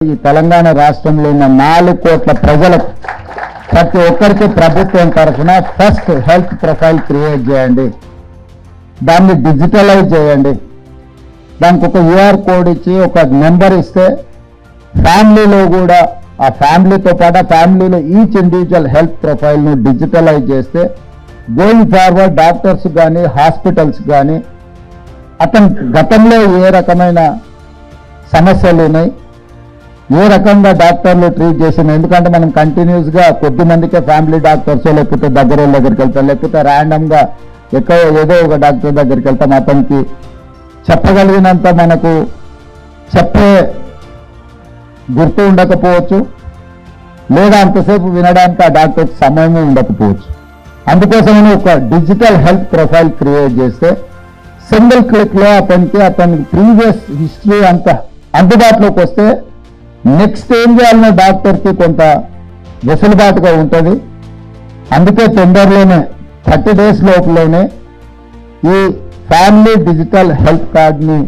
ఈ తెలంగాణ రాష్ట్రంలో ఉన్న నాలుగు కోట్ల ప్రజలకు ప్రతి ఒక్కరికి ప్రభుత్వం తరఫున ఫస్ట్ హెల్త్ ప్రొఫైల్ క్రియేట్ చేయండి. దాన్ని డిజిటలైజ్ చేయండి. దానికి ఒక యూఆర్ కోడ్ ఇచ్చి ఒక నెంబర్ ఇస్తే ఫ్యామిలీలో కూడా ఆ ఫ్యామిలీతో పాటు ఆ ఫ్యామిలీలో ఈచ్ ఇండివిజువల్ హెల్త్ ప్రొఫైల్ను డిజిటలైజ్ చేస్తే గోయింగ్ ఫార్వర్డ్ డాక్టర్స్ కానీ హాస్పిటల్స్ కానీ అతను గతంలో ఏ రకమైన సమస్యలు ఉన్నాయి? ఏ రకంగా డాక్టర్లు ట్రీట్ చేసిన ఎందుకంటే మనం కంటిన్యూస్గా కొద్ది మందికే ఫ్యామిలీ డాక్టర్స్ లేకపోతే దగ్గర దగ్గరికి వెళ్తాం లేకపోతే ర్యాండమ్గా ఎక్కడ ఏదో ఒక డాక్టర్ దగ్గరికి వెళ్తాం అతనికి చెప్పగలిగినంత మనకు చెప్పే గుర్తు ఉండకపోవచ్చు లేదా అంతసేపు వినడానికి ఆ డాక్టర్కి సమయమే ఉండకపోవచ్చు. అందుకోసమని ఒక డిజిటల్ హెల్త్ ప్రొఫైల్ క్రియేట్ చేస్తే సింగిల్ క్లిక్లో అతనికి అతనికి ప్రీవియస్ హిస్టరీ అంతా అందుబాటులోకి వస్తే నెక్స్ట్ ఏం చేయాలన్న డాక్టర్కి కొంత వెసులుబాటుగా ఉంటుంది. అందుకే తొందరలోనే థర్టీ డేస్ లోపలనే ఈ ఫ్యామిలీ డిజిటల్ హెల్త్ కార్డ్ని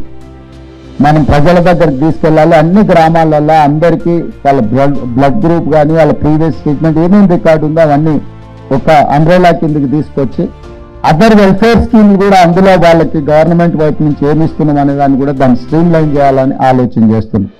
మనం ప్రజల దగ్గరికి తీసుకెళ్ళాలి. అన్ని గ్రామాలలో అందరికీ వాళ్ళ బ్లడ్ బ్లడ్ గ్రూప్ కానీ వాళ్ళ ప్రీవియస్ ట్రీట్మెంట్ ఏమేమి రికార్డు ఉందో అవన్నీ ఒక అంబ్రెలా కిందకి తీసుకొచ్చి అదర్ వెల్ఫేర్ స్కీమ్ కూడా అందులో వాళ్ళకి గవర్నమెంట్ వైపు నుంచి ఏమి ఇస్తున్నాం అనే దాన్ని కూడా దాన్ని స్ట్రీమ్ లైన్ చేయాలని ఆలోచన చేస్తున్నాం.